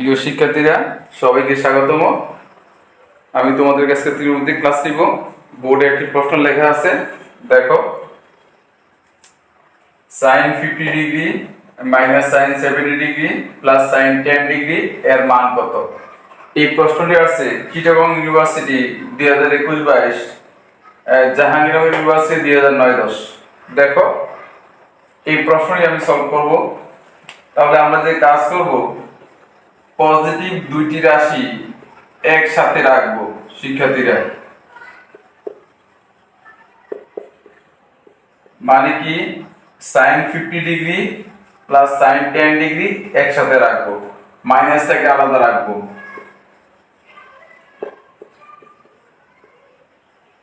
প্রিয় শিক্ষার্থীরা, সবাইকে স্বাগতম। আমি তোমাদের কাছে ত্রিমুদ্রিক ক্লাস নিব। বোর্ডে একটি প্রশ্ন লেখা আছে। দেখো। Sine fifty degree minus sine seventy degree plus sine ten degree এর মান কত? এই প্রশ্নটি আসছে চিটাগং ইউনিভার্সিটি দুই হাজার একুশ বাইশ জাহাঙ্গীরনগর ইউনিভার্সিটি দুই হাজার নয় দশ। দেখো। এই প্রশ্নটি আমি সলভ করব। তাহলে আমরা যে কাজ করব পজিটিভ দুইটি রাশি একসাথে রাখব, শিক্ষার্থীরা। মানে কি? Sine fifty degree plus sine ten degree একসাথে রাখব মাইনাসটাকে আলাদা রাখব।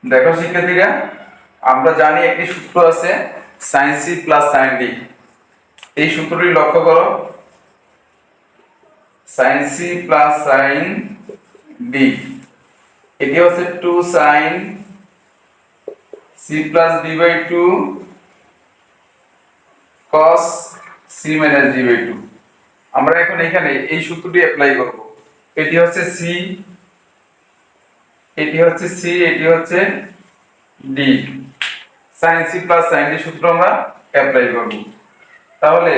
দেখো শিক্ষার্থীরা, আমরা জানি একটি সূত্র আছে sine C plus sine D এই সূত্রটি লক্ষ্য করো sine C plus sine D এটি হচ্ছে two sine C plus D by two cos C minus D by two আমরা এখন এখানে এই সূত্রটি অ্যাপ্লাই করব। এটি হচ্ছে সি এটি হচ্ছে সি এটি হচ্ছে D sine C plus sine D সূত্র আমরা অ্যাপ্লাই করব। তাহলে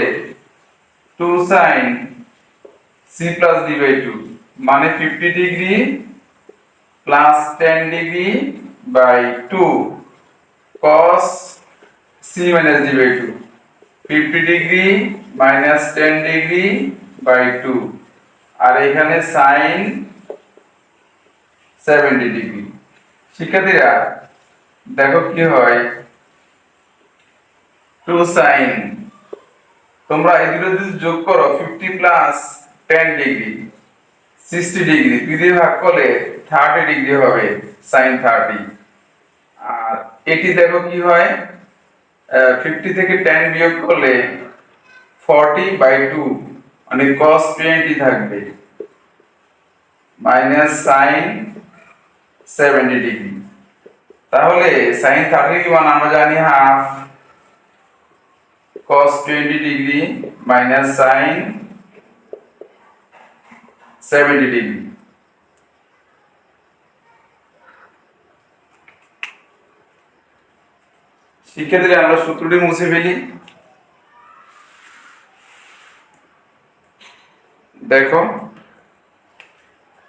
two sine C plus D by two মানে fifty degree plus ten degree by two cos C minus D by two fifty degree minus ten degree by two আর এখানে sine seventy degree শিক্ষার্থীরা, দেখো কি হয়? Two sign তোমরা দুটো যদি যোগ করো fifty plus ten degree sixty degree দুই ভাগ করলে থার্টি ডিগ্রি হবে সাইন থার্টি আর এটি দেখো কি হয় ফিফটি থেকে টেন বিয়োগ করলে ফর্টি বাই টু মানে কস টোয়েন্টি থাকবে। মাইনাস সাইন সেভেন্টি ডিগ্রি তাহলে সাইন থার্টি ডিগ্রি মানে আমরা জানি half cos 20 degree minus sin 70 degree. শিক্ষার্থীরা আমরা সূত্রটি মুছে ফেলি। দেখো,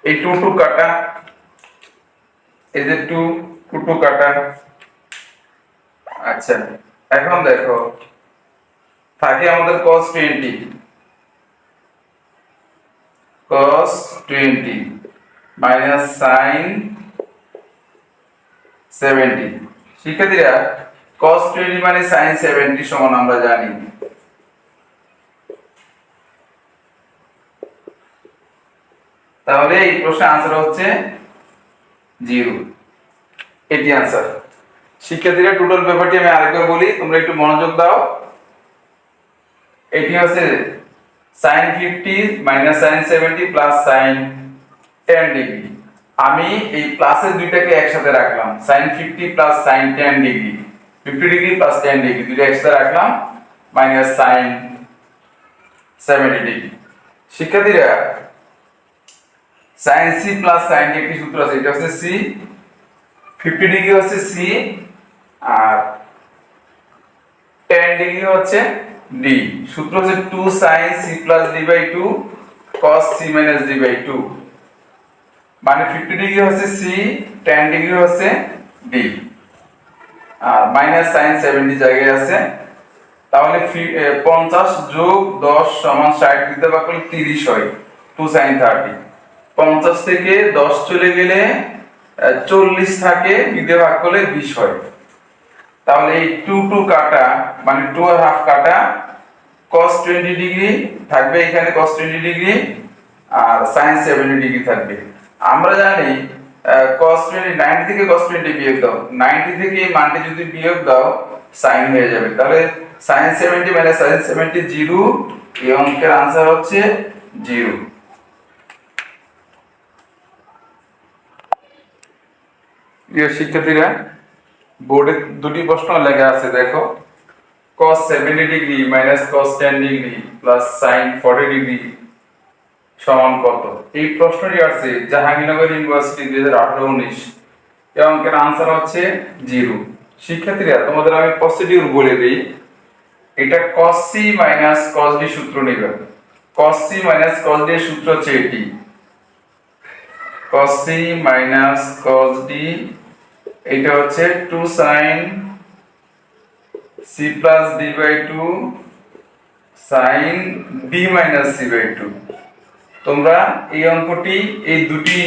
এই টু টু কাটা, এই যে টু টু টু কাটা। আচ্ছা এখন দেখো, থাকে আমাদের cos 20 cos 20 মাইনাস sin 70 শিক্ষার্থীরা, cos 20 মানে sin 70 সমান আমরা জানি। তাহলে এই প্রশ্নের আনসার হচ্ছে জিরো এটি আনসার শিক্ষার্থীরা টোটাল ব্যাপারটি আমি আরেকবার বলি, তোমরা একটু মনোযোগ দাও। এটি হচ্ছে sine fifty minus sine seventy plus sine ten degree আমি এই প্লাসের দুইটাকে একসাথে রাখলাম। Sine fifty plus sine ten degree fifty degree plus ten degree দুইটা একসাথে রাখলাম। মাইনাস সাইন সেভেন্টি ডিগ্রি শিক্ষার্থীরা সাইন সি প্লাস সাইন একটি সূত্র আছে, এটা হচ্ছে সি ফিফটি ডিগ্রি হচ্ছে সি আর টেন ডিগ্রি হচ্ছে ডি সূত্র হচ্ছে two sine C plus D by two cos C minus D by two মানে ফিফটি ডিগ্রি হচ্ছে সি টেন ডিগ্রি হচ্ছে ডি আর মাইনাস সাইন সেভেন্টি জায়গায় আছে। তাহলে পঞ্চাশ যোগ দশ সমান ষাট দিতে পারলে তিরিশ হয় টু সাইন থার্টি পঞ্চাশ থেকে দশ চলে গেলে চল্লিশ থাকে বিদে ভাগ করলে বিশ হয়। তাহলে এই টু টু কাটা মানে টু আর হাফ কাটা cos 20 ডিগ্রি থাকবে এখানে cos 20 ডিগ্রি আর sin 70 ডিগ্রি থাকবে আমরা জানি cos 20 90 থেকে cos 20 বিয়োগ দাও 90 থেকে এই মানটি যদি বিয়োগ দাও sin হয়ে যাবে তাহলে sin 70 মানে sin 70 জিরো এই অঙ্কের आंसर হচ্ছে জিরো প্রিয় শিক্ষার্থীরা বোর্ডে দুটি প্রশ্ন লেখা আছে দেখো Cos 70 degree minus cos 10 degree plus sin 40 degree সমান কত? এই প্রশ্নটি আসছে জাহাঙ্গীরনগর ইউনিভার্সিটি দুই হাজার আঠারো উনিশ। এই অঙ্কের আনসার হচ্ছে জিরো শিক্ষার্থীরা, তোমাদের আমি প্রসিডিউর বলে দিই। এটা cos c minus cos d সূত্র নেবে। cos c minus cos d সূত্র হচ্ছে এটি। cos c minus cos d, এটা হচ্ছে 2 sin c plus d by 2 sin b minus c by 2 তোমরা এই অঙ্কটি, এই দুটি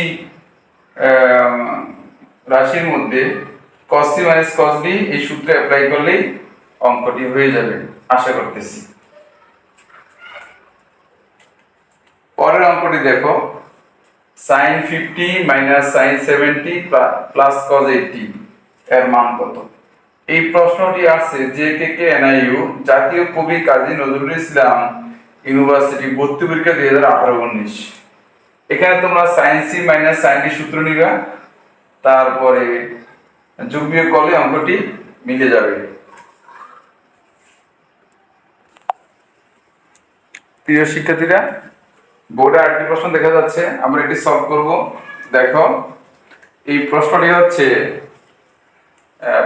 রাশির মধ্যে cos c minus cos d এই সূত্রে অ্যাপ্লাই করলেই অঙ্কটি হয়ে যাবে, আশা করতেছি। পরের অঙ্কটি দেখো, sin 50 minus sin 70 plus cos 80 এর মান কত? এই প্রশ্নটি আছে যে কে কে এনআইইউ জাতীয় কবি কাজী নজরুল ইসলাম ইউনিভার্সিটি, ভর্তি পরীক্ষা দুই হাজার আঠারো উনিশ। এখানে তোমরা সাইন সি মাইনাস সাইন সূত্র নিবা, তারপরে যোগ বিয়োগ করলে অঙ্কটি মিলে যাবে। প্রিয় শিক্ষার্থীরা, বোর্ডে আরেকটি প্রশ্ন দেখা যাচ্ছে, আমরা এটি সলভ করব। দেখো, এই প্রশ্নটি হচ্ছে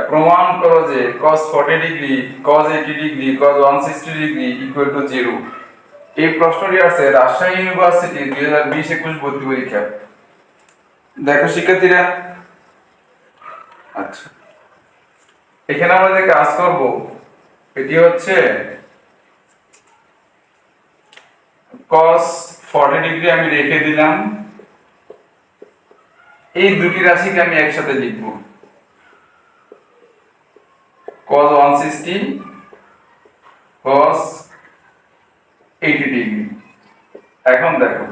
প্রমাণ করো যে cos 40 degree cos 80 degree cos 160 degree equal to 0 এই প্রশ্নটি আছে রাজশাহী ইউনিভার্সিটি 2020 21 ভর্তি পরীক্ষা দেখো শিক্ষার্থীরা। আচ্ছা। এখানে আমরা যে কাজ করব, এটি হচ্ছে cos 40 ডিগ্রি আমি রেখে দিলাম। এই দুটি রাশিকে আমি একসাথে লিখব। Cos 160 cos 80 ডিগ্রি এখন দেখো,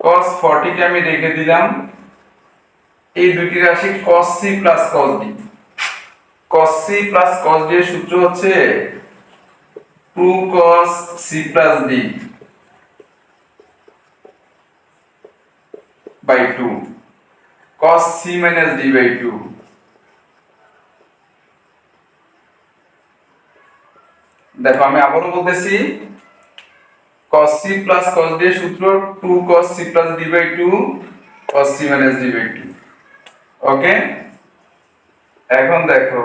cos 40 কে আমি রেখে দিলাম, এই দুটি রাশি cos c plus cos d cos c plus cos d এর সূত্র হচ্ছে 2 cos c plus d by 2 cos c minus d by 2 দেখো, আমি আবারও বলতেছি, cos c plus cos d সূত্র 2 cos c plus d by 2 cos c minus d by 2 okay এখন দেখো,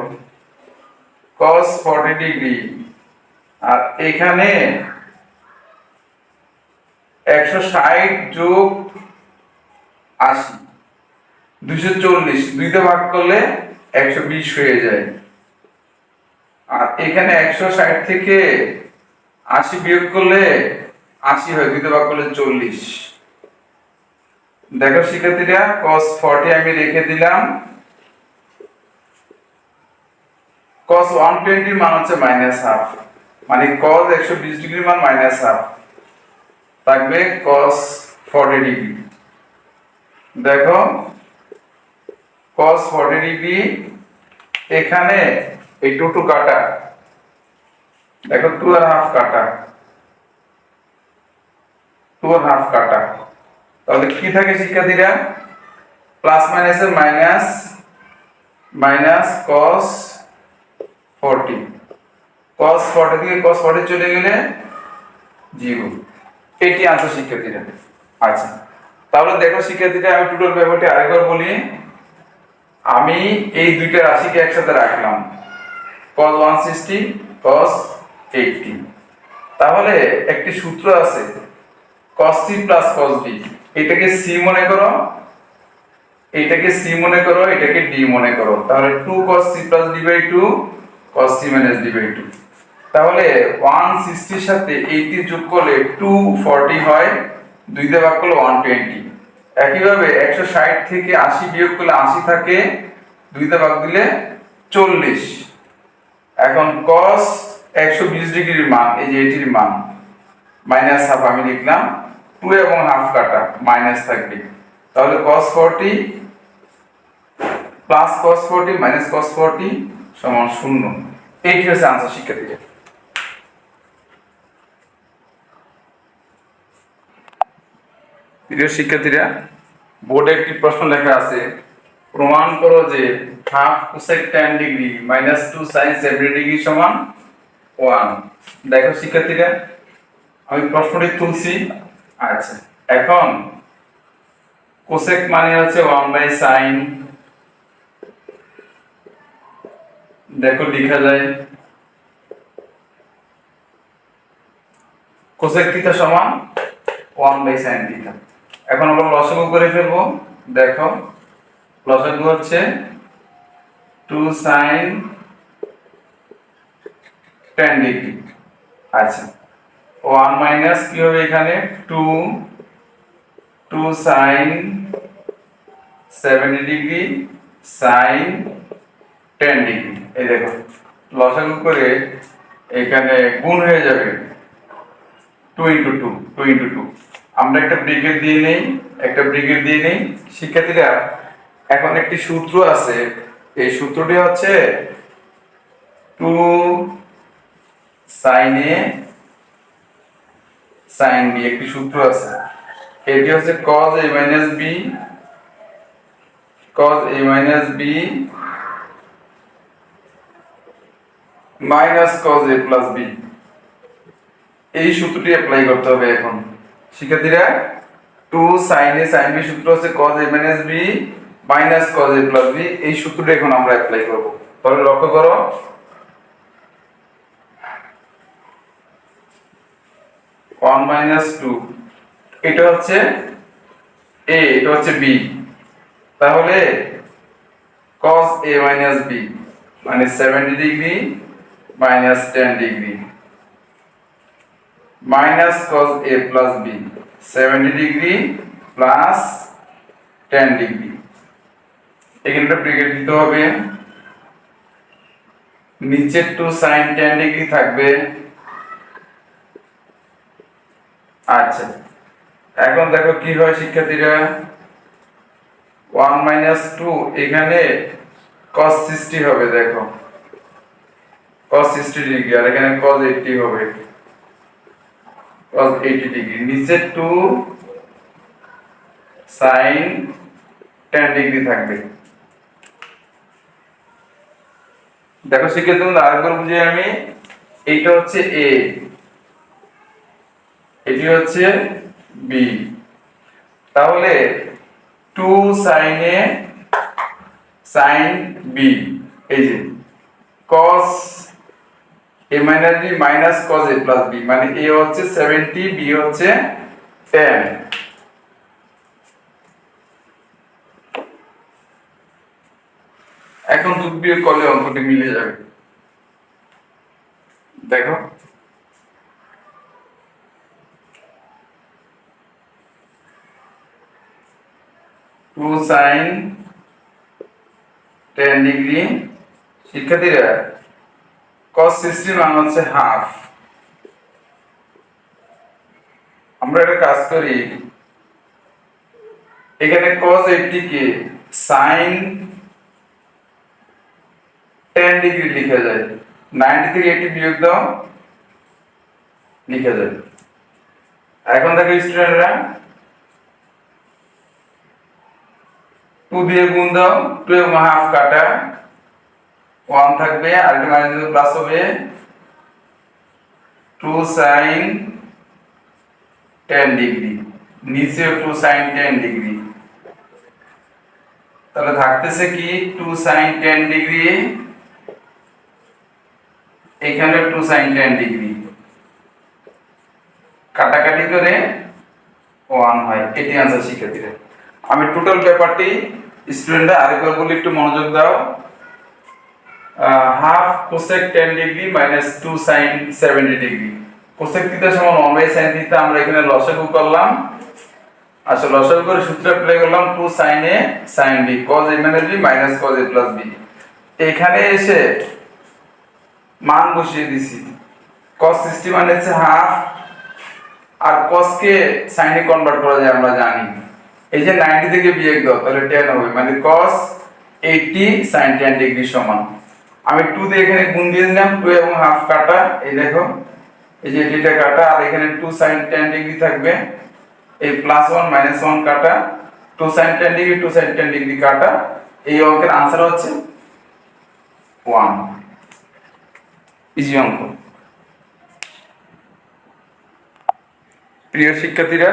cos 40 ডিগ্রি আর এখানে 160 যোগ 80 240 দুইতে ভাগ করলে 120 হয়ে যায়। আর এখানে 160 থেকে 80 বিয়োগ করলে 80 হয় দুইতে ভাগ করলে 40 দেখো শিক্ষার্থীরা, cos 40 আমি রেখে দিলাম। কস ওয়ান 120 মান হচ্ছে মাইনাস হাফ মানে কস একশো বিশ ডিগ্রি মান মাইনাস হাফ থাকবে কস 40 ডিগ্রি দেখো কস ফর্টি ডিগ্রি এখানে এই টু টু কাটা। দেখো টু আর হাফ কাটা। টু আর হাফ কাটা। তাহলে কি থাকে শিক্ষার্থীরা? প্লাস মাইনাসের মাইনাস মাইনাস cos 40 cos 40 থেকে cos 40 চলে গেলে জিরো এটি আনসার শিক্ষার্থীরা। আচ্ছা তাহলে দেখো শিক্ষার্থীরা, আমি টোটাল ব্যাপারটি আরেকবার বলি। আমি এই দুইটা রাশিকে একসাথে রাখলাম। Cos 160 cos 80 তাহলে একটি সূত্র আছে, cos c cos d এটাকে c মনে করো, এটাকে c মনে করো, এটাকে d মনে করো। তাহলে 2 cos c d by 2 cos c d by 2 তাহলে 160 এর সাথে 80 যোগ করলে 240 হয়, দুই দিয়ে ভাগ করলে 120 একইভাবে 160 থেকে 80 বিয়োগ করলে 80 থাকে, দুই দিয়ে ভাগ দিলে 40 এখন cos 120 ডিগ্রির মান, এই যে এটির মান মাইনাস হাফ আমি লিখলাম 2 এবং হাফ কাটা মাইনাস থাকবে। তাহলে cos 40 plus cos 40 minus cos 40 সমান শূন্য। এইটি হচ্ছে আনসার শিক্ষার্থীদের। প্রিয় শিক্ষার্থীরা, বোর্ডে একটি প্রশ্ন লেখা আছে প্রমাণ করো যে half cosec ten degree minus two sine seventy degree সমান ওয়ান দেখো শিক্ষার্থীরা, আমি প্রশ্নটি তুলছি। আচ্ছা এখন কোসেক মানে হচ্ছে ওয়ান বাই সাইন দেখো, লেখা যায়। কোসেক থিটা সমান ওয়ান বাই সাইন থিটা এখন আমরা লসাগু করে ফেলব। দেখো। লসাগু হচ্ছে? টু সাইন টেন ডিগ্রি আচ্ছা। ওয়ান মাইনাস কি হবে এখানে? Two two sine seventy degree sine ten degree এই দেখো লসাগু করে এখানে গুণ হয়ে যাবে two into two two into two আমরা একটা ব্রিগেড দিয়ে নেই, একটা ব্রিগেড দিয়ে নেই। শিক্ষার্থীরা এখন একটি সূত্র আছে। এই সূত্রটি হচ্ছে two sine A sine B একটি সূত্র আছে। এটি হচ্ছে cos a minus B cos a minus B minus cos a plus B এই সূত্রটি অ্যাপ্লাই করতে হবে এখন। শিক্ষার্থীরা, two sine A sine B সূত্র হচ্ছে cos a minus B minus cos a plus B এই সূত্রটি এখন আমরা অ্যাপ্লাই করব। তাহলে লক্ষ্য করো ওয়ান মাইনাস টু এটা হচ্ছে এ এটা হচ্ছে বি তাহলে cos a মাইনাস বি মানে seventy degree minus ten degree minus cos a plus B seventy degree plus ten degree এখানটা ব্রেকেট দিতে হবে। নিচের টু সাইন টেন ডিগ্রি থাকবে। আচ্ছা এখন দেখো কি হয় শিক্ষার্থীরা। ওয়ান মাইনাস টু, এখানে কস সিক্সটি হবে, দেখো। কস সিক্সটি ডিগ্রি, আর এখানে কস এইটটি হবে। কস এইটি ডিগ্রি নিচে টু সাইন টেন ডিগ্রি থাকবে। দেখো শিক্ষার্থী বন্ধু আরেকবার বুঝি আমি, এইটা হচ্ছে এ এটি হচ্ছে বি তাহলে টু সাইনে সাইন বি এই যে cos A minus B minus cos A plus B মানে এ হচ্ছে সেভেন্টি বি হচ্ছে টেন এখন যোগ বিয়োগ করলে অঙ্কটি মিলে যাবে। দেখো। টু সাইন টেন ডিগ্রি শিক্ষার্থীরা কস সিক্সটির মান হচ্ছে হাফ আমরা একটা কাজ করি, এখানে কস এইটটি কে সাইন টেন ডিগ্রি লিখে যায় নাইনটি থেকে বিয়োগ দাও, লিখে যায় এখন দেখো স্টুডেন্টরা টু দিয়ে গুণ দাও টু এবং হাফ কাটা। ওয়ান থাকবে আর একটা মাইনাস প্লাস হবে। টু সাইন টেন ডিগ্রি নিচে টু সাইন টেন ডিগ্রি তাহলে থাকতেছে কি? টু সাইন টেন ডিগ্রি এখানে টু সাইন টেন ডিগ্রি কাটাকাটি করে ওয়ান হয়, এটি আনসার শিক্ষার্থীরা আমি টোটাল ব্যাপারটি স্টুডেন্টরা আরেকবার বলি একটু মনোযোগ দাও। Half cosec ten degree minus two sine seventy degree cosec theta সমান ওয়ান বাই সাইন থিটা আমরা এখানে লসাগু করলাম। আচ্ছা লসাগু করে সূত্র প্লে করলাম two sine A sine B cos A minus B minus cos A plus B এখানে এসে মান বসিয়ে দিছি। কস সিক্সটি মানে হচ্ছে হাফ আর কসকে সাইনে কনভার্ট করা যায় আমরা জানি। এই যে নাইনটি থেকে বিয়োগ দাও, তাহলে টেন হবে। মানে cos eighty sine ten degree সমান। আমি টু দিয়ে এখানে গুণ দিয়ে দিলাম টু এবং হাফ কাটা। এই দেখো, এই যে এটা কাটা, আর এখানে টু সাইন টেন ডিগ্রি থাকবে। এই প্লাস ওয়ান মাইনাস ওয়ান কাটা। Two sine ten degree two sine ten degree কাটা। এই অঙ্কের আনসার হচ্ছে ওয়ান ইজি অঙ্ক। প্রিয় শিক্ষার্থীরা,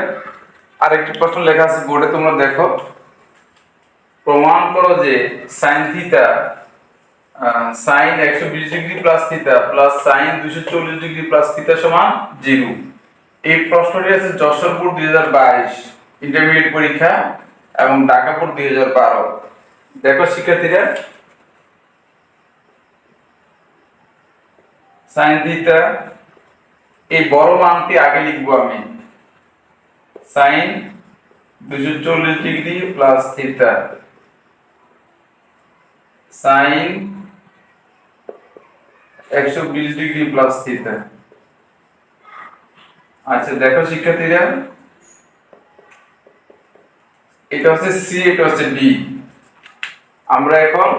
আরেকটি প্রশ্ন লেখা আছে বোর্ডে, তোমরা দেখো। প্রমাণ করো যে সাইন থিটা সাইন একশো বিশ degree plus theta plus sine দুশো চল্লিশ ডিগ্রি প্লাস থিটা সমান জিরো। এই প্রশ্নটি আছে যশোর বোর্ড দুই হাজার বাইশ ইন্টারমিডিয়েট পরীক্ষা এবং ঢাকা দুই হাজার বারো। দেখো শিক্ষার্থীরা সাইন থিটা, এই বড় মানটি আগে লিখব আমি। সাইন দুশো চল্লিশ ডিগ্রি প্লাস থিটা। সাইন একশো বিশ ডিগ্রি প্লাস থিটা। আচ্ছা দেখো শিক্ষার্থীরা। এটা হচ্ছে সি এটা হচ্ছে ডি আমরা এখন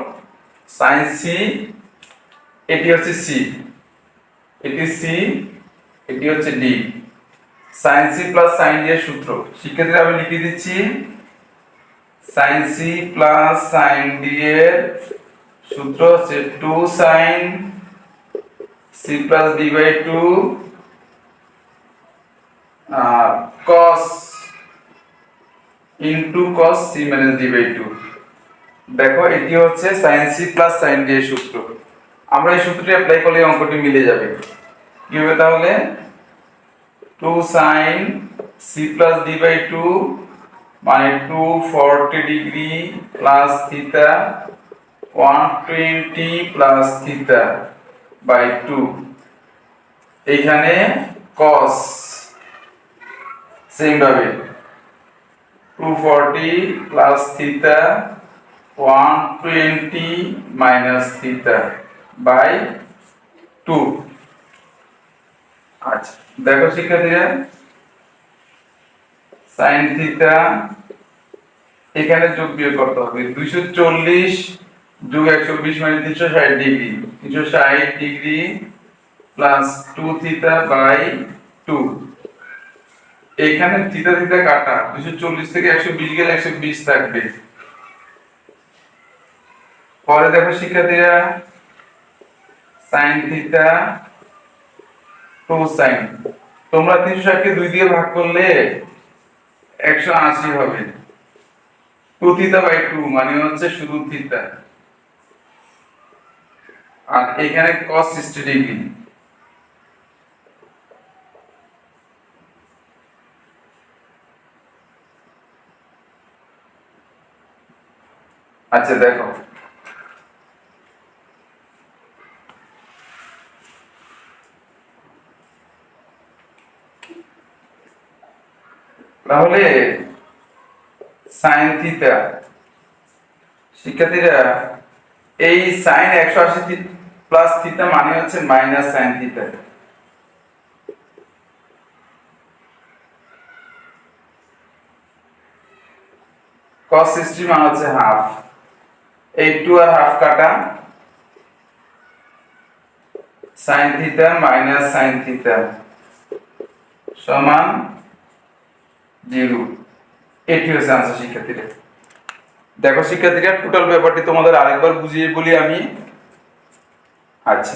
সাইন সি এটি হচ্ছে সি এটি সি, এটি হচ্ছে D. Sine C plus sine D এর সূত্র। শিক্ষার্থীরা আমি লিখে দিচ্ছি, sine C plus sine D এর সূত্র হচ্ছে two sine C plus D by two, R cos into cos C minus D by two. দেখো, এটি হচ্ছে sine C plus sine D এর সূত্র। আমরা এই সূত্রটি অ্যাপ্লাই করলে অঙ্কটি মিলে যাবে। কি হবে তাহলে? Two sine C plus D by two মানে two forty degree plus theta one twenty plus theta by two এইখানে কস সেম ভাবে two forty plus theta one twenty minus theta by two. আচ্ছা দেখো শিক্ষার্থীরা। সাইন থিটা এখানে যোগ বিয়োগ করতে হবে। দুইশো চল্লিশ যোগ একশো বিশ মানে তিনশো ষাট ডিগ্রি। তিনশো ষাট degree plus two theta by two এখানে থিটা থিটা কাটা। দুইশো চল্লিশ থেকে একশো বিশ গেলে একশো বিশ থাকবে। পরে দেখো শিক্ষার্থীরা। সাইন থিটা টু তোমরা তিনশো ষাটকে দুই দিয়ে ভাগ করলে একশো আশি হবে। টু থিতা বাই টু মানে হচ্ছে শুধু থিতা আর এখানে কস সিক্সটি ডিগ্রি আচ্ছা দেখো। তাহলে সাইন শিক্ষার্থীরা, এই সাইন একশো আশি প্লাস থিটা মানে হচ্ছে মাইনাস সাইন কস সিক্সটি মানে হচ্ছে হাফ এই টু আর হাফ কাটা। Theta minus sine theta zero. এটি হচ্ছে আনসার শিক্ষার্থীরা দেখো শিক্ষার্থীরা টোটাল ব্যাপারটি তোমাদের আরেকবার বুঝিয়ে বলি আমি। আচ্ছা।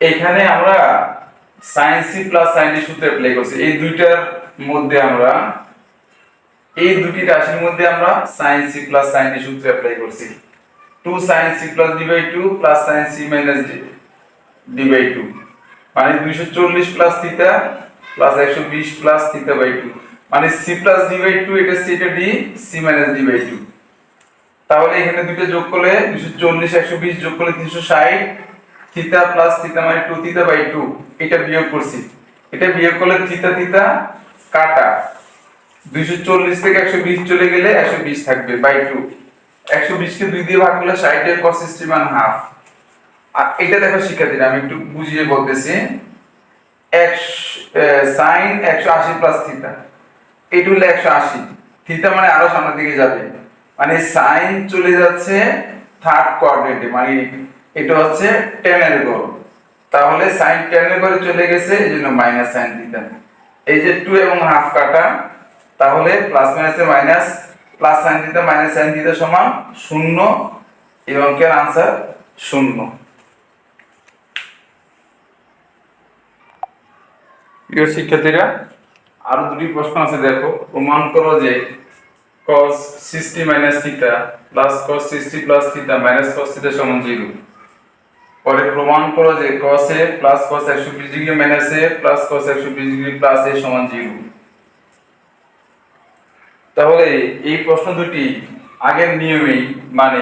এখানে আমরা সাইন সি প্লাস সাইন সূত্র অ্যাপ্লাই করছি। এই দুইটার মধ্যে আমরা, এই দুটি রাশির মধ্যে আমরা sine C plus sine D সূত্র অ্যাপ্লাই করছি। Two sine C plus D by two plus sine C minus D by two মানে দুইশো চল্লিশ প্লাস থিটা প্লাস একশো বিশ প্লাস থিটা বাই টু মানে C plus D by two এটা C এটা D C minus D by two তাহলে এখানে দুটো যোগ করলে দুশো চল্লিশ, একশো বিশ যোগ করলে তিনশো ষাট থিতা প্লাস থিতা মানে টু থিতা বাই টু এটা বিয়োগ করছি। এটা বিয়োগ করলে থিতা থিতা কাটা। দুইশো চল্লিশ থেকে একশো বিশ চলে গেলে একশো বিশ থাকবে বাই টু একশো বিশকে দুই দিয়ে ভাগ করলে ষাটের কস সিক্সটি মান হাফ আর এটা দেখো শিক্ষার্থীরা, আমি একটু বুঝিয়ে বলতেছি। সাইন একশো আশি প্লাস থিতা এটা হলো একশো আশি। থিতা মানে আরও সামনের দিকে যাবে। মানে সাইন চলে যাচ্ছে থার্ড কোয়াড্রেন্টে মানে এটা হচ্ছে টেন এর গোল তাহলে সাইন টেন এর ঘরে চলে গেছে, এই জন্য মাইনাস সাইন থিতা এই যে টু এবং হাফ কাটা, তাহলে প্লাস মাইনাসে minus plus sine theta minus sine theta সমান শূন্য এই অঙ্কের আনসার শূন্য। প্রিয় শিক্ষার্থীরা, আরও দুটি প্রশ্ন আছে, দেখো। প্রমাণ করো যে cos 60 minus theta plus cos 60 plus theta minus cos theta সমান 0 পরে প্রমাণ করো যে cos a plus cos 120 degree minus a plus cos 120 degree plus a সমান 0 তাহলে এই প্রশ্ন দুটি আগের নিয়মেই মানে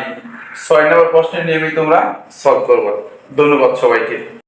ছয় নম্বর প্রশ্নের নিয়মেই তোমরা সলভ করবে। ধন্যবাদ সবাইকে।